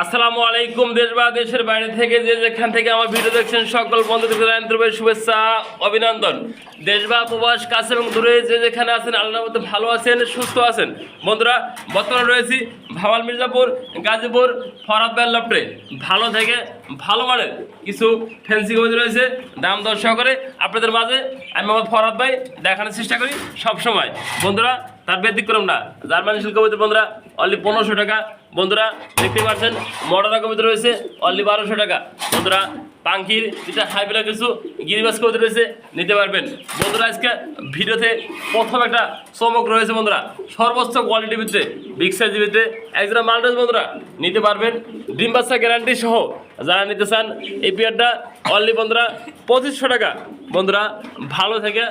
আসসালামু আলাইকুম, দেশ বা দেশের বাইরে থেকে যে যেখান থেকে আমার ভিডিও দেখছেন, সকল বন্ধুদের শুভেচ্ছা, অভিনন্দন। দেশ বা প্রবাস, কাছে এবং দূরে যে যেখানে আছেন, আল্লাহর মধ্যে ভালো আছেন, সুস্থ আছেন। বন্ধুরা, বর্তমানে রয়েছি ভাওয়াল মির্জাপুর, গাজীপুর, ফরাদ লপটে ভালো থেকে ভালো মানের কিছু ফ্যান্সি কবিতা রয়েছে, দাম দর্শক করে আপনাদের মাঝে আমি আমার ফরাদ ভাই দেখানোর চেষ্টা করি সব সময় বন্ধুরা তার ব্যতিক্রম না। জার্মানি শিল্প কবিতা বন্ধুরা অনলি পনেরোশো টাকা। বন্ধুরা দেখতে পাচ্ছেন, মডার্না কবিতা রয়েছে অনলি বারোশো টাকা। বন্ধুরা পাঙ্কির যেটা হাইবেলা কিছু, গিরিবাস কবিতা রয়েছে, নিতে পারবেন। বন্ধুরা, আজকে ভিডিওতে প্রথম একটা চমক রয়েছে বন্ধুরা, সর্বোচ্চ কোয়ালিটির ভিতরে বিগ সাইজের ভিতরে একজোড়া মাল্টাস বন্ধুরা, নিতে পারবেন। ডিম বাচ্চা গ্যারান্টি সহ যারা নিতে চান, এই পেয়ারটা অনলি বন্ধুরা, পঁচিশশো টাকা। বন্ধুরা, ভালো থেকে,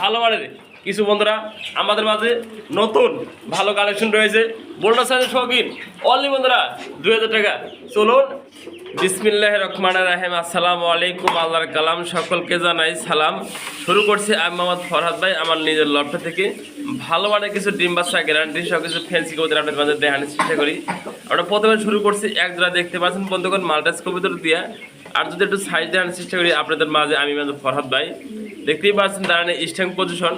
ভালো মানের কিছু বন্ধুরা, আমাদের মাঝে নতুন ভালো কালেকশন রয়েছে। বোল্ডার সাইজের শৌখিন। অনলি বন্ধুরা, দুই হাজার টাকা। চলুন বিসমিল্লাহ রহমান রাহেম, আসসালামু আলাইকুম, আল্লাহর কালাম, সকলকে জানাই সালাম। শুরু করছি আমি মোহাম্মদ ফরহাদ ভাই, আমার নিজের লক্ষ্য থেকে। ভালো মানে কিছু ডিম বাচ্চা গ্যারান্টি সব কিছু ফ্যান্সি কবিতা আপনাদের মাঝে দেখানোর চেষ্টা করি। আমরা প্রথমে শুরু করছি, এক জোড়া দেখতে পাচ্ছেন বন্ধুগণ, মাল্টাস কবিতার দিয়া। আর যদি একটু সাইজ দেখানোর চেষ্টা করি, আপনাদের মাঝে আমি মাঝে ফরহাদ ভাই। দেখতেই পাচ্ছেন দাঁড়ানো স্ট্যান্ড পজিশন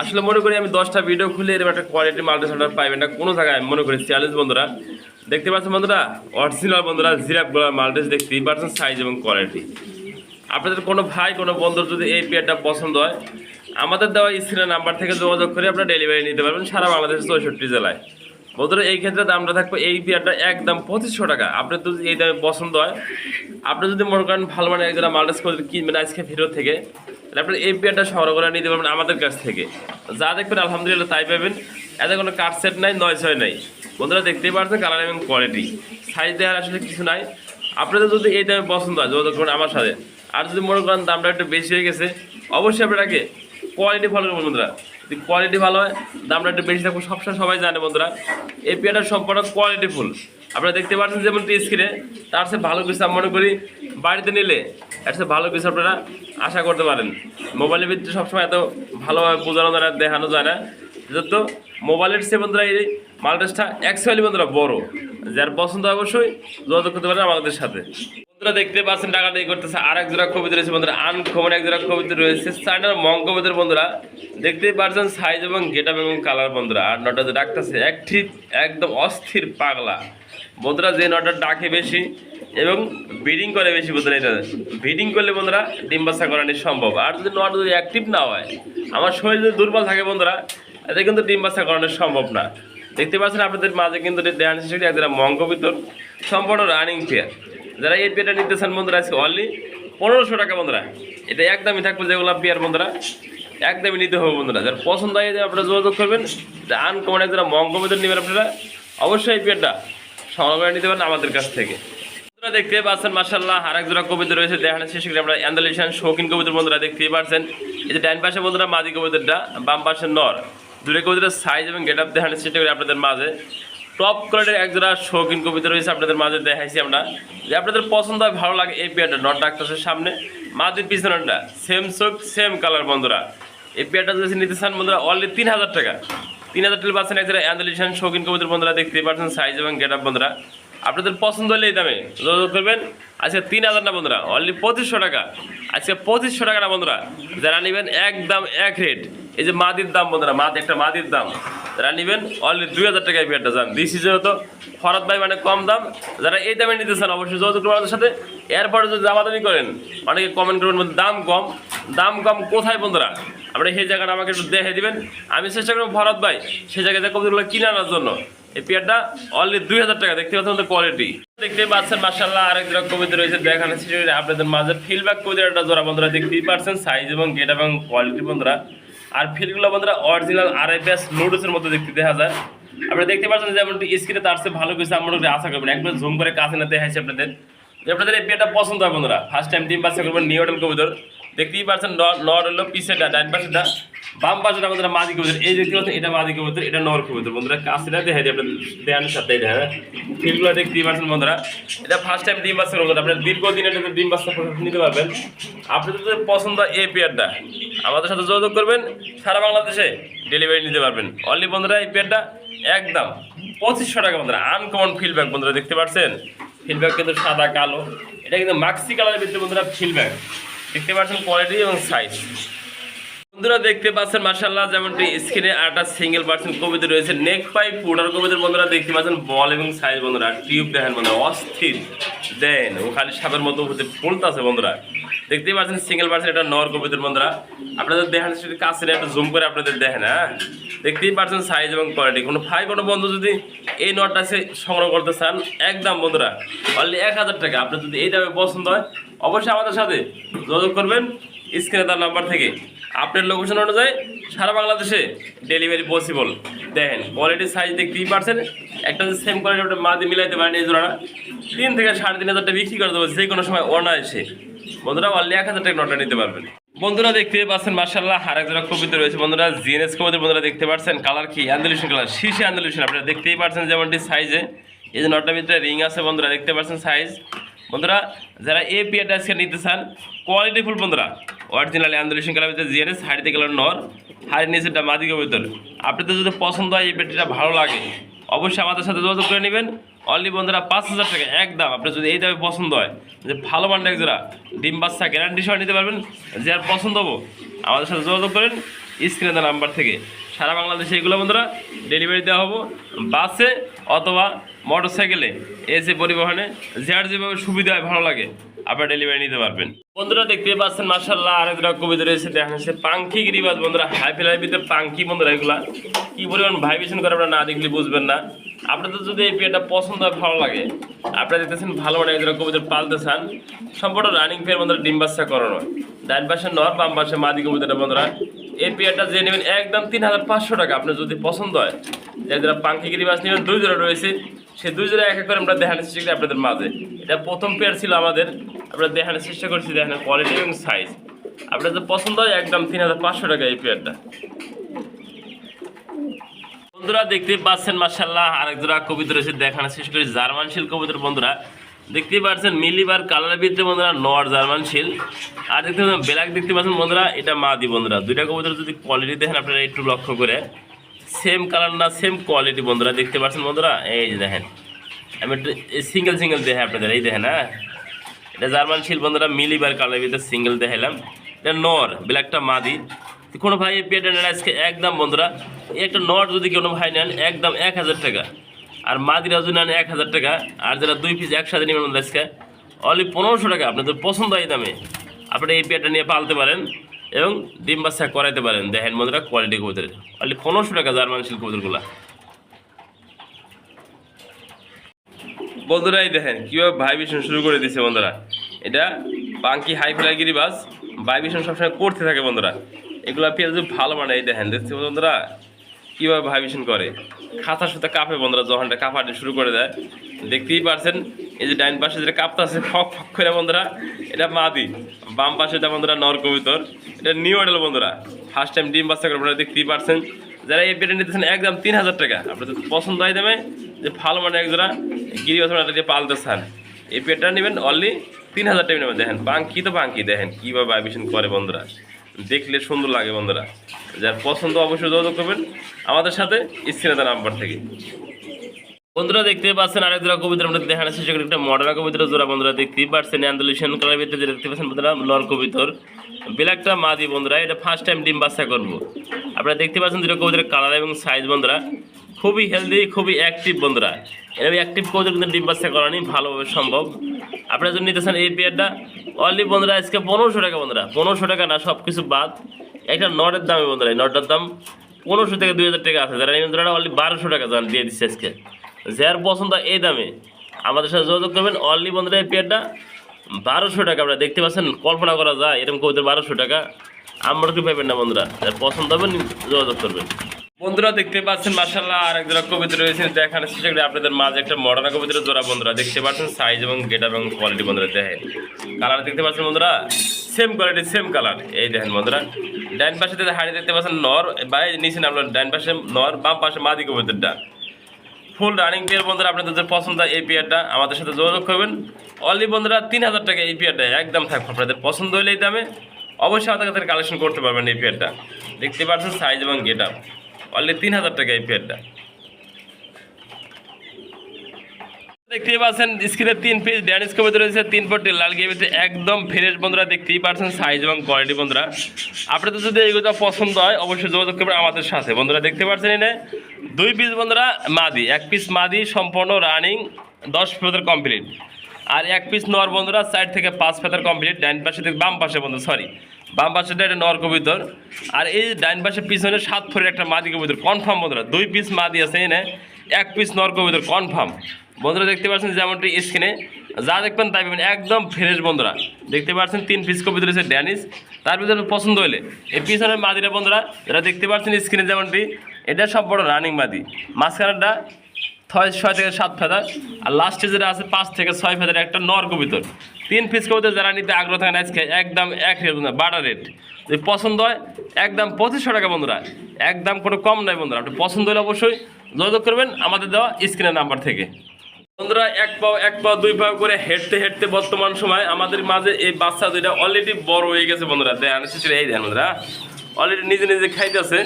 আসলে মনে করি আমি দশটা ভিডিও খুলে এরকম একটা কোয়ালিটি মাল্টি অর্ডার পাইবেন না, কোনো জায়গায় মনে করি চ্যালেঞ্জ বন্ধুরা। দেখতে পাচ্ছেন বন্ধুরা অরিজিনাল বন্ধুরা জিরাপ গোলার মাল্টেস দেখতেই পাচ্ছেন সাইজ এবং কোয়ালিটি আপনাদের কোনো ভাই, কোনো বন্ধুর যদি এই পেয়ারটা পছন্দ হয়, আমাদের দেওয়া স্ক্রিনের নাম্বার থেকে যোগাযোগ করে আপনারা ডেলিভারি নিতে পারবেন সারা বাংলাদেশের চৌষট্টি জেলায়। বন্ধুরা, এই ক্ষেত্রে দামটা থাকবে এই পেয়ারটা একদম পঁচিশশো টাকা। আপনার যদি এই দামে পছন্দ হয়, আপনি যদি মনে করেন ভালো মানে একজোড়া মাল্টেস কিনবেন আজকে ভিডিও থেকে তাহলে আপনি এই পেয়ারটা সংগ্রহ করে নিতে পারবেন আমাদের কাছ থেকে। যা দেখবেন আলহামদুলিল্লাহ তাই পাবেন। এতে কোনো কাট সেট নাই নয় ছয় নাই। বন্ধুরা দেখতেই পারছেন কালার এবং কোয়ালিটি সাইজ দেওয়ার আসলে কিছু নাই। আপনাদের যদি এই দামে পছন্দ হয়, যোগাযোগ করুন আমার সাথে। আর যদি মনে করেন দামটা একটু বেশি হয়ে গেছে, অবশ্যই আপনাকে কোয়ালিটি ফলো করবেন বন্ধুরা। যদি কোয়ালিটি ভালো হয়, দামটা একটু বেশি থাকবে, সবসময় সবাই জানে বন্ধুরা। এই সম্পূর্ণ কোয়ালিটি ফুল আপনারা দেখতে পাচ্ছেন যেমন স্ক্রিনে তার সে ভালো কিছু আমি মনে করি বাড়িতে নিলে এর সে ভালো কিছু আপনারা আশা করতে পারেন। মোবাইলের ভিতরে সবসময় এত ভালোভাবে বোঝানো যায় না, দেখানো যায় না। যেহেতু মোবাইলের সে বন্ধুরা এই মালটাসটা অ্যাকচুয়ালি বন্ধুরা বড়। যার পছন্দ অবশ্যই যোগাযোগ করতে পারেন আমাদের সাথে। বন্ধুরা দেখতে পাচ্ছেন টাকা দিয়ে করতেছে আর এক জোড়া কবিতা রয়েছে বন্ধুরা, আনকমন এক জোড়া কবিতা রয়েছে চাইনার মং কবিতার বন্ধুরা। দেখতেই পাচ্ছেন সাইজ এবং গেট এবং কালার বন্ধুরা, আর নটা যে ডাকতেছে, এক ঠিক একদম অস্থির পাগলা। বন্ধুরা, যে নটা ডাকে বেশি এবং ব্রিডিং করে বেশি বন্ধুরা, এটা ব্রিডিং করলে বন্ধুরা ডিম বাচ্চা করানো সম্ভব। আর যদি নটা যদি অ্যাক্টিভ না হয়, আমার শরীর যদি দুর্বল থাকে বন্ধুরা, এতে কিন্তু ডিম বাচ্চা করানো সম্ভব না। দেখতে পাচ্ছেন আপনাদের মাঝে কিন্তু দেহান শিশুটি একজোড়া মঙ্গ ভিতর সম্পূর্ণ রানিং পেয়ার যারা এই পেয়ারটা নিতে চান বন্ধুরা, আজকে অনলি পনেরোশো টাকা বন্ধুরা। এটা একদমই থাকবে যেগুলো পেয়ার বন্ধুরা। একদমই নিতে হবে বন্ধুরা। যারা পছন্দ হয় আপনারা যোগাযোগ করবেন। আনকমন যারা মঙ্গ ভিতর নেবেন আপনারা, অবশ্যই এই পেয়ারটা সংগ্রহ করে নিতে পারেন আমাদের কাছ থেকে। দেখতে পাচ্ছেন মার্শাল্লাহ আর এক জোড়া কবিতা রয়েছে। দেখানোর শেষ করে আমরা অ্যান্ডালিশান শৌখিন কবিতার বন্ধুরা দেখতেই পাচ্ছেন। এই যে ডাইন পাশে বন্ধুরা মাদি কবিতাটা, বাম পাশে নর। দূরে কবিতার সাইজ এবং গেট আপ দেখানোর চেষ্টা করি আপনাদের মাঝে। টপ কোয়ালিটির এক জোড়া শৌখিন কবিতা রয়েছে আপনাদের মাঝে দেখাইছি আমরা। যে আপনাদের পছন্দ হয়, ভালো লাগে, এই পেয়ারটা নট ডাক্তারের সামনে। মাঝের পিছনেরটা সেম চোখ সেম কালার বন্ধুরা। এই পেয়ারটা যদি নিতে চান বন্ধুরা অনলি তিন হাজার টাকা। তিন হাজার টাকা পাচ্ছেন এক জোড়া অ্যান্ডালিশান শৌখিন কবিতার বন্ধুরা, দেখতেই পাচ্ছেন সাইজ এবং গেট আপ বন্ধুরা। আপনাদের পছন্দ হলে এই দামে যোগাযোগ করবেন। আজকে তিন হাজার না বন্ধুরা অনলি পঁচিশশো টাকা। আজকে পঁচিশশো টাকা না বন্ধুরা, যারা নেবেন একদম এক রেট এই যে মাদির দাম, বন্ধুরা, মাদ একটা মাদির দাম। যারা নেবেন অনলি দুই হাজার টাকায় পেয়ারটা যান। দিছি যেহেতু ফরাত ভাই মানে কম দাম। যারা এই দামে নিতে চান, অবশ্যই যোগাযোগ করবেন আমাদের সাথে। এরপরে যদি দামাদামি করেন, অনেকে কমেন্ট করবেন দাম কম। দাম কম কোথায়, বন্ধুরা? আপনি সেই জায়গাটা আমাকে একটু দেখে দিবেন। আমি চেষ্টা করব ভরত ভাই, সেই জায়গায় কবিতাগুলো কিনে আনার জন্য। এই পেয়ারটা অনলি দুই হাজার টাকা। দেখতে পাচ্ছেন কোয়ালিটি দেখতে পাচ্ছেন মার্শাল্লাহ আরেক জোড়া কবিতা রয়েছে দেখানো আপনাদের মাঝে ফিলব্যাক কবিতার একটা জোড়া, বন্ধুরা, দেখতেই পাচ্ছেন। সাইজ এবং গেট এবং কোয়ালিটি বন্ধুরা। আর ফিলগুলো বন্ধুরা অরিজিনাল আর আরআইপিএস নুডলসের মতো দেখতে, দেখা যায়। আপনারা দেখতে পাচ্ছেন যেমন স্ক্রিনে তার চেয়ে ভালো কিছু আমরা আশা করবেন একবার জুম করে কাছে না দেখাইছে আপনাদের। আপনাদের এই পেটা পছন্দ হয় বন্ধুরা ফার্স্ট টাইম টিম বাচ্চা করবেন নিউ মডেল কবিতর। দেখতেই পাচ্ছেন নর হলো পিসেটা ডাইন পাশেটা বাম পাশেটা আমাদের মাদি কবিতর, এই দেখতে পাচ্ছেন এটা মাদি কবিতর, এটা নর কবিতর। বন্ধুরা কাছেটা দেখাই দিই, আপনাদের দেহানের সাথে দেখা ফিলগুলো দেখতেই পাচ্ছেন বন্ধুরা। এটা ফার্স্ট টাইম ডিম বাচ্চা করবেন আপনার দীর্ঘদিন এটা ডিম বাচ্চা নিতে পারবেন। আপনাদের যদি পছন্দ হয় এই পেয়ারটা আমাদের সাথে যোগাযোগ করবেন, সারা বাংলাদেশে ডেলিভারি নিতে পারবেন। অনলি বন্ধুরা, এই পেয়ারটা একদম পঁচিশশো টাকা, বন্ধুরা। আনকমন ফিডব্যাক বন্ধুরা, দেখতে পাচ্ছেন? ফিডব্যাক কিন্তু সাদা, কালো। এটা কিন্তু মাক্সি কালারের ভিতরে, বন্ধুরা ফিডব্যাক দেখতে পাচ্ছেন কোয়ালিটি এবং সাইজ বন্ধুরা দেখতে পাচ্ছেন মার্শাল্লাহ যেমনটি স্ক্রিনে আটা সিঙ্গেল পার্সেন্ট কবিতা রয়েছে। নেক পাই পুনার কবিতার বন্ধুরা দেখতে পাচ্ছেন বল এবং সাইজ বন্ধুরা। টিউব দেখেন বন্ধুরা, অস্থির। দেন ও খালি সাপের মতো হতে ফুলতাছে বন্ধুরা। দেখতেই পাচ্ছেন সিঙ্গেল পার্সেন্ট এটা নর কবিতার বন্ধুরা। আপনাদের দেখেন সেটা কাছে একটু জুম করে আপনাদের দেখেন হ্যাঁ? দেখতেই পাচ্ছেন সাইজ এবং কোয়ালিটি কোনো ভাই, কোনো বন্ধু যদি এই নটটা সে সংগ্রহ করতে চান, একদম বন্ধুরা অনলি এক হাজার টাকা। আপনার যদি এই দামে পছন্দ হয় অবশ্যই আমাদের সাথে যোগাযোগ করবেন স্ক্রিনে তার নাম্বার থেকে। আপনার লোকেশন অনুযায়ী সারা বাংলাদেশে ডেলিভারি পসিবল দেখেন কোয়ালিটি সাইজ দেখতেই পারছেন একটা যে সেম কোয়ালিটি ওটা মা দিয়ে মিলাইতে পারেন এই জোড়াটা। তিন থেকে সাড়ে তিন হাজার টাকা বিক্রি করে দেবো যে কোনো সময় অনায়াসে। বন্ধুরা অনলি এক হাজার টাকা নটা নিতে পারবেন। বন্ধুরা, দেখতে পাচ্ছেন মার্শাল্লাহ আর এক জোড়া কবিতা রয়েছে বন্ধুরা জিএনএস কবিতা বন্ধুরা দেখতে পাচ্ছেন কালার কি? অ্যান্ডুলেশন কালার শীর্ষে অ্যান্ডুলেশন আপনারা দেখতেই পাচ্ছেন যেমনটি সাইজে এই যে নটার ভিতরে রিং আছে বন্ধুরা, দেখতে পাচ্ছেন সাইজ বন্ধুরা, যারা এ পিয়াটা আজকে নিতে চান কোয়ালিটি ফুল বন্ধুরা অরিজিনাল কালার ভিতরে জিএনএস হাড়িতে গেল নর হাড়ির নিচেটা মাদিকে ভিতর আপনাদের যদি পছন্দ হয় এই পেটিটা ভালো লাগে, অবশ্যই আমাদের সাথে যোগাযোগ করে নেবেন। অনলি বন্ধুরা পাঁচ হাজার টাকা, একদম। আপনার যদি এই দামে পছন্দ হয়, যে ভালো মানটা জোড়া ডিম বাচ্চা গ্যারান্টি সহ নিতে পারবেন, যে আর পছন্দ হব, আমাদের সাথে যোগাযোগ করেন স্ক্রিনে নাম্বার থেকে। সারা বাংলাদেশে এগুলো বন্ধুরা ডেলিভারি দেওয়া হব। বাসে অথবা মোটর সাইকেলে এসে পরিবহনে। যার যেভাবে সুবিধা হয়, ভালো লাগে, আপনারা ডেলিভারি নিতে পারবেন। বন্ধুরা, দেখতে পাচ্ছেন মার্শাল্লাহ আরেক রকম কবিতা রয়েছে। দেখেন সে পাঙ্কি গিরিবাজ, বন্ধুরা হাই ফেলাই পাঙ্কি, বন্ধুরা, এগুলা। কি পরিমাণ ভাইব্রেশন করে আপনারা না দেখলে বুঝবেন না। আপনাদের যদি এই পেয়ারটা পছন্দ হয়, ভালো লাগে, আপনারা দেখতেছেন ভালো মানে একজন কবিতা পালতে চান। সম্পূর্ণ রানিং পেয়ার বন্ধুরা, ডিম করানো। ডান পাশে নর, বাম পাশে মাদি কবিতাটা, বন্ধুরা। এই পেয়ারটা যে নেবেন একদম তিন হাজার পাঁচশো টাকা, আপনার যদি পছন্দ হয়। যে যারা পাঙ্কি গিরিবাজ নেবেন, দুই জোড়া রয়েছে। সেই দুই জোড়া এক এক করে আমরা দেখানোর চেষ্টা করি আপনাদের মাঝে। এটা প্রথম পেয়ার ছিল আমাদের। আমরা দেখানোর চেষ্টা করছি দেখানোর কোয়ালিটি এবং সাইজ আপনাদের পছন্দ হয়, একদম তিন হাজার পাঁচশো টাকা এই পেয়ারটা। বন্ধুরা দেখতে পাচ্ছেন মার্শাল্লাহ আরেক জোড়া কবিতা রয়েছে দেখানো শেষ করি। জার্মান শিল কবিতার, বন্ধুরা। দেখতেই পাচ্ছেন, মিলিবার কালারের ভিতরে বন্ধুরা নর জার্মান শিল আর দেখতে পাচ্ছেন ব্ল্যাক দেখতে পাচ্ছেন বন্ধুরা, এটা মাদি বন্ধুরা। দুইটা কবিতার যদি কোয়ালিটি দেখেন, আপনারা একটু লক্ষ্য করে। সেম কালার না সেম কোয়ালিটি বন্ধুরা, দেখতে পাচ্ছেন বন্ধুরা? এই যে দেখেন, আমি একটু সিঙ্গেল সিঙ্গেল দেখে আপনাদের, এই দেখেন হ্যাঁ? এটা জার্মান শিল বন্ধুরা, মিলিবার কালারের ভিতরে সিঙ্গেল দেখাইলাম। এটা নর ব্ল্যাকটা মাদি। কোনো ভাই পেটে নেন আজকে একদম বন্ধুরা একটা নর যদি কোনো ভাই নেন, একদম এক হাজার টাকা। আর মাদিরা যদি নেন এক হাজার টাকা, আর যারা দুই পিস একসাথে নেবেন আজকে অনলি পনেরোশো টাকা, আপনাদের পছন্দ হয় দামে। আপনারা এই পেটটা নিয়ে পালতে পারেন এবং ডিম বাচ্চা করাইতে পারেন। দেখেন বন্ধুরা কোয়ালিটি কবুতরের অনলি পনেরোশো টাকা জার্মান শিল কবুতরগুলা। বন্ধুরা, এই দেখেন, কীভাবে ভাইব্রেশন শুরু করে দিচ্ছে বন্ধুরা। এটা বাঙ্কি হাই ফ্লাইগিরি বাস ভাইব্রেশন সবসময় করতে থাকে বন্ধুরা। এগুলো পেঁয়াজ ভালো মানে এই দেখেন দেখছি বন্ধুরা? কীভাবে ভাইব্রেশন করে? খাতার সাথে কাঁপে বন্ধুরা, যখন এটা শুরু করে দেয়, দেখতেই পারছেন, এই যে ডাইন পাশে যেটা কাঁপতে আছে, ফক ফক করে বন্ধুরা, এটা মাদি, বাম পাশে এটা বন্ধুরা নর কবিতর, এটা নিউ মডেল বন্ধুরা ফার্স্ট টাইম ডিম বাচ্চা করে আপনারা দেখতেই পারছেন, যারা এই পেটে নিতেছেন, একদম তিন হাজার টাকা, আপনাদের পছন্দ হয় দামে যে ভালো মানে একজোড়া গিরি বাছরা দিয়ে পালতে চান এই পেটটা নেবেন অনলি তিন হাজার টাকা নেবেন, দেখেন পাঙ্কি তো পাঙ্কি দেখেন কীভাবে ভাইব্রেশন করে বন্ধুরা। দেখলে সুন্দর লাগে বন্ধুরা। যার পছন্দ অবশ্যই যোগাযোগ করবেন। আমাদের সাথে স্ক্রিনে দেওয়া নাম্বার থেকে। বন্ধুরা দেখতে পাচ্ছেন আরেক জোড়া কবিতা আমরা দেখানো শেষ করে একটা মডার্ন কবিতার জোড়া বন্ধুরা, দেখতেই পাচ্ছেন। আন্দোলন কালার ভিতরে যেটা দেখতে পাচ্ছেন বন্ধুরা নর কবিতর। ব্ল্যাকটা মাদি বন্ধুরা, এটা ফার্স্ট টাইম ডিম বাচ্চা করব। আপনারা দেখতে পাচ্ছেন দুটো কবিতার কালার এবং সাইজ বন্ধুরা। খুবই হেলদি খুবই অ্যাক্টিভ বন্ধুরা। এরকম অ্যাক্টিভ কবিতা কিন্তু ডিম বাচ্চা করানি ভালোভাবে সম্ভব। আপনারা যদি নিতে চান এই পেয়ারটা অনলি বন্ধুরা, আজকে পনেরোশো টাকা বন্ধুরা। পনেরোশো টাকা না সব কিছু বাদ। একটা নটের দামে বন্ধুরা, এই নটটার দাম পনেরোশো থেকে দুই হাজার টাকা আছে। যারা এই বন্ধুরা অনলি বারোশো টাকা জান দিয়ে দিচ্ছে আজকে। যার পছন্দ এই দামে, আমাদের সাথে যোগাযোগ করবেন। অনলি বন্ধুরা, এই পেয়ারটা বারোশো টাকা। আপনারা দেখতে পাচ্ছেন, কল্পনা করা যায়, এরকম কবিতা বারোশো টাকা। আমরা কি পাবেন না বন্ধুরা? যার পছন্দ হবে, যোগাযোগ করবেন। বন্ধুরা দেখতে পাচ্ছেন মার্শাল্লাহ আর এক কবিতা রয়েছে দেখানোর চেষ্টা করি আপনাদের মাঝে একটা মডার্ন কবিতা জোড়া বন্ধুরা, দেখতে পাচ্ছেন সাইজ এবং গেট এবং কোয়ালিটি বন্ধুরা, দেখেন। কালার দেখতে পাচ্ছেন বন্ধুরা সেম কোয়ালিটি সেম কালার এই দেখেন বন্ধুরা ডাইন পাশে হাড়ি দেখতে পাচ্ছেন, নর, বা এই নিচে আপনার ডাইন পাশে নর, বাম পাশে মাদি কবিতারটা ফুল রানিং পেয়ার বন্ধুরা, আপনাদের পছন্দ এই পেয়ারটা আমাদের সাথে যোগাযোগ করবেন। অনলি বন্ধুরা, তিন হাজার টাকা এই পেয়ারটা একদম থাকবে। আপনাদের পছন্দ হলে এই দামে অবশ্যই আমাদের কালেকশন করতে পারবেন এই পেয়ারটা দেখতে পাচ্ছেন সাইজ এবং গেট আপ অনলি তিন হাজার টাকা এই পেয়ারটা। দেখতেই পাচ্ছেন স্ক্রিনে তিন পিস ড্যানিশ কবিতা রয়েছে, তিন পট্টি লাল গেমিতে একদম ফ্রেশ বন্ধুরা, দেখতেই পাচ্ছেন সাইজ এবং কোয়ালিটি বন্ধুরা। আপনাদের যদি এইগুলো পছন্দ হয়, অবশ্যই যোগাযোগ করবেন আমাদের সাথে। বন্ধুরা, দেখতে পাচ্ছেন এনে, দুই পিস বন্ধুরা, মাদি। এক পিস মাদি, সম্পূর্ণ রানিং দশ ফেদার কমপ্লিট আর এক পিস নর বন্ধুরা সাইড থেকে পাঁচ ফেদার কমপ্লিট ডাইন পাশে বাম পাশে বন্ধু সরি বাম পাশেটা একটা নর কবিতর। আর এই ডাইন পাশে পিছনে সাত ফোরের একটা মাদি কবিতর। কনফার্ম বন্ধুরা, দুই পিস মাদি আছে এনে এক পিস নর কবিতর কনফার্ম বন্ধুরা, দেখতে পাচ্ছেন যেমনটি স্ক্রিনে যা দেখবেন তাই পাবেন, একদম ফ্রেশ বন্ধুরা। দেখতে পাচ্ছেন তিন পিস কপি রয়েছে ড্যানিস তার ভিতরে পছন্দ হলে। এই পিছনের মাদিরা বন্ধুরা, যারা দেখতে পাচ্ছেন স্ক্রিনে যেমনটি, এটা সব বড় রানিং মাদি। মাঝখানেরটা ছয় ছয় থেকে সাত ফেদার আর লাস্টে যেটা আছে পাঁচ থেকে ছয় ফেদার একটা নর কবিতর। তিন পিস কবিতর যারা নিতে আগ্রহ থাকেন আজকে, একদম এক রেট বন্ধুরা বাটা রেট যদি পছন্দ হয়, একদম পঁচিশশো টাকা বন্ধুরা, একদম কোনো কম নয় বন্ধুরা। আপনি পছন্দ হলে অবশ্যই যোগাযোগ করবেন আমাদের দেওয়া স্ক্রিনের নাম্বার থেকে। বন্ধুরা, এক পাও এক পাও, দুই পাও করে হেঁটতে হেঁটতে বর্তমান সময় আমাদের মাঝে এই বাচ্চা দুইটা অলরেডি বড় হয়ে গেছে বন্ধুরা। দেন এই দেন বন্ধুরা। অলরেডি নিজে নিজে খাইতেছে।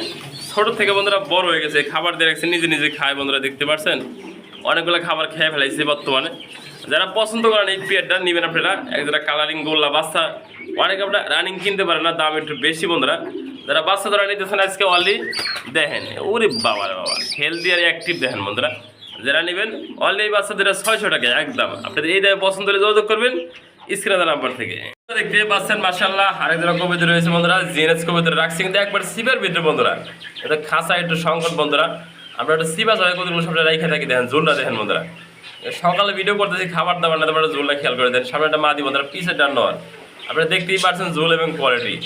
ছোট থেকে বন্ধুরা বড় হয়ে গেছে, খাবার দিয়ে রাখছে, নিজে নিজে খায় বন্ধুরা, দেখতে পাচ্ছেন অনেকগুলো খাবার খেয়ে ফেলাইছে বর্তমানে। যারা পছন্দ করেন এই পিয়ারটা, নেবেন আপনারা। এক যারা কালারিং গোল্লা বাচ্চা, অনেকে আপনারা রানিং কিনতে পারেন না, দাম একটু বেশি বন্ধুরা। যারা বাচ্চা ধরা নিতেছেন আজকে অলরেডি দেখেন, ওরে বাবা বাবা হেলদি আর অ্যাক্টিভ দেখেন বন্ধুরা। যারা নেবেন অলরেডি বাচ্চাদের ছয়শো টাকা, একদম। আপনাদের এই দামে পছন্দ হলে যোগাযোগ করবেন স্ক্রিনের নাম্বার থেকে। দেখতে পাচ্ছেন মাসাল্লাহ আরেক কবিতা রয়েছে বন্ধুরা জিএনএস কবিতা রাখছি কিন্তু একবার সিপের ভিতরে বন্ধুরা। এটা খাসা একটু সংকট বন্ধুরা। আমরা একটা সিপা সবাই কবিতা সবটা রেখে থাকি, দেখেন জোলটা দেখেন বন্ধুরা। সকালে ভিডিও করতেছি, খাবার দাবার না তোমরা জোলটা খেয়াল করে দেন। সামনে একটা মাদি বন্ধুরা পিসে ডান নয় আপনারা দেখতেই পারছেন জোল এবং কোয়ালিটি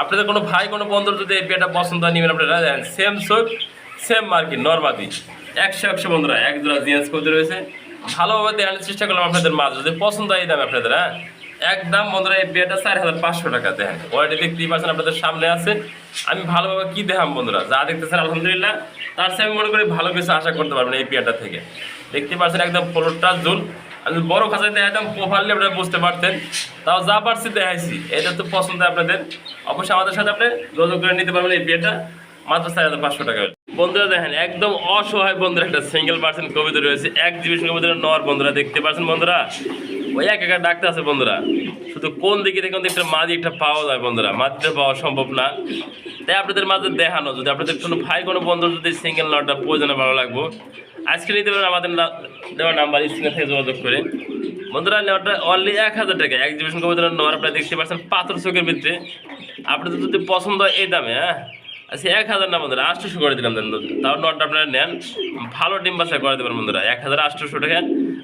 আপনাদের কোনো ভাই, কোনো বন্ধুর যদি এই পেটা পছন্দ নেবেন আপনারা দেখেন সেম সোপ সেম মার্কেট নর্মাদি একশো একশো বন্ধুরা, এক জোড়া জিন্স করতে রয়েছে। ভালোভাবে দেখানোর চেষ্টা করলাম আপনাদের মাঝে। যদি পছন্দ হয় দাম আপনাদের হ্যাঁ? একদম বন্ধুরা, এই বিয়েটা চার হাজার পাঁচশো টাকা, দেখেন। ওয়াইটি দেখতেই পাচ্ছেন আপনাদের সামনে আছে। আমি ভালোভাবে কি দেখাম বন্ধুরা? যা দেখতেছেন, আলহামদুলিল্লাহ, তার সাথে আমি মনে করি ভালো কিছু আশা করতে পারবেন এই বিয়েটা থেকে। দেখতে পাচ্ছেন একদম ফ্লোরটা জুল আমি বড় খাঁচায় দেখাইতাম প্রোফাইলে আপনারা বুঝতে পারতেন। তাও যা পারছি দেখাইছি, এটা তো পছন্দ আপনাদের। অবশ্যই আমাদের সাথে আপনি যোগাযোগ করে নিতে পারবেন এই বিয়েটা, মাত্র চার হাজার পাঁচশো টাকা। বন্ধুরা দেখেন, একদম অসহায় বন্ধুরা, একটা সিঙ্গেল পার্সেন্ট কবিতা রয়েছে, এক জিবিশন কবিতা নর বন্ধুরা, দেখতে পাচ্ছেন বন্ধুরা। ওই এক একা ডাক্তার আছে বন্ধুরা। শুধু কোন দিকে থেকে একটা মাঝি, একটা পাওয়া যায় বন্ধুরা। মাঝিটা পাওয়া সম্ভব না। তাই আপনাদের মাঝে দেখানো, যদি আপনাদের কোনো ভাই, কোনো বন্ধু যদি সিঙ্গেল নটটা প্রয়োজনে ভালো লাগবো। আজকে নিতে পারেন আমাদের দেওয়া নাম্বার স্ক্রিনে থেকে যোগাযোগ করে। বন্ধুরা, নেওয়াটা অনলি এক হাজার টাকা। এক্সিবিশন কবিতা নেওয়ার আপনারা দেখতে পাচ্ছেন পাথর চোখের ভিতরে আপনাদের যদি পছন্দ হয় এই দামে হ্যাঁ? আচ্ছা এক হাজার না বন্ধুরা, আটশোশো করে দিলাম তাও নটটা আপনারা নেন, ভালো ডিম বাছাই করে দেবেন বন্ধুরা, এক হাজার আটশোশো টাকা।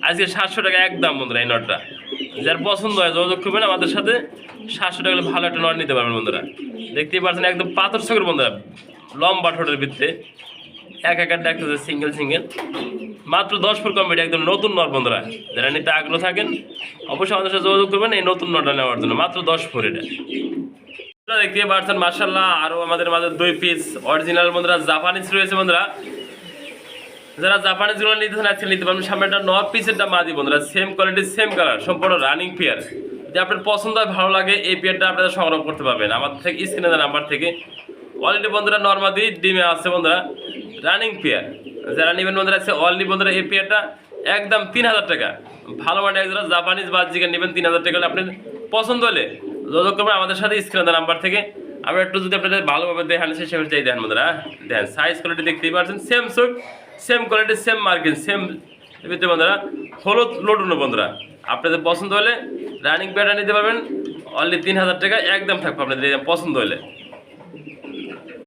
আজকে সাতশো টাকা একদম বন্ধুরা এই নটটা। যার পছন্দ হয় যোগাযোগ করবেন, আমাদের সাথে সাতশো টাকা ভালো একটা নট নিতে পারবেন বন্ধুরা। দেখতেই পাচ্ছেন একদম পাথর চোখের বন্ধুরা, লম্বা ঠোঁটের ভিত্তিতে এক এক একটা সিঙ্গেল সিঙ্গেল মাত্র দশ ফুট কমপ্লিট একদম নতুন নট বন্ধুরা। যারা নিতে আগ্রহ থাকেন, অবশ্যই আমাদের সাথে যোগাযোগ করবেন এই নতুন নটটা নেওয়ার জন্য। মাত্র দশ ফুট এটা। বন্ধুরা, দেখতে পাচ্ছেন মার্শাল্লাহ আরও আমাদের মাঝে দুই পিস অরিজিনাল বন্ধুরা জাপানিজ রয়েছে বন্ধুরা। যারা জাপানিজগুলো নিতে চান, আজকে নিতে পারবেন। সামনে একটা নর্থ পিসেরটা মাদি বন্ধুরা সেম কোয়ালিটি সেম কালার সম্পূর্ণ রানিং পেয়ার যদি আপনার পছন্দ হয়, ভালো লাগে, এই পেয়ারটা আপনারা সংগ্রহ করতে পারবেন। আমাদের থেকে স্ক্রিনে নাম্বার থেকে। অলরেডি বন্ধুরা নর্মাদি ডিমে আছে বন্ধুরা রানিং পেয়ার যারা নেবেন বন্ধুরা আছে অলরেডি বন্ধুরা, এই পেয়ারটা একদম তিন হাজার টাকা। ভালো মানে একজোড়া জাপানিজ বা জিকে নেবেন তিন হাজার টাকা হলে আপনার পছন্দ হলে যোগাযোগ করবেন আমাদের সাথে স্ক্রিনে নাম্বার থেকে। আমরা একটু যদি আপনাদের ভালোভাবে দেখান সেভাবে চাই দেখেন বন্ধুরা দেখেন। সাইজ কোয়ালিটি দেখতেই পারছেন same suit same quality same marking same ভিতরে বন্ধুরা, হলুদ লোডুনো বন্ধুরা। আপনাদের পছন্দ হলে রানিং প্যাডটা নিতে পারবেন অনলি তিন হাজার টাকা, একদম থাকবে আপনাদের পছন্দ হলে।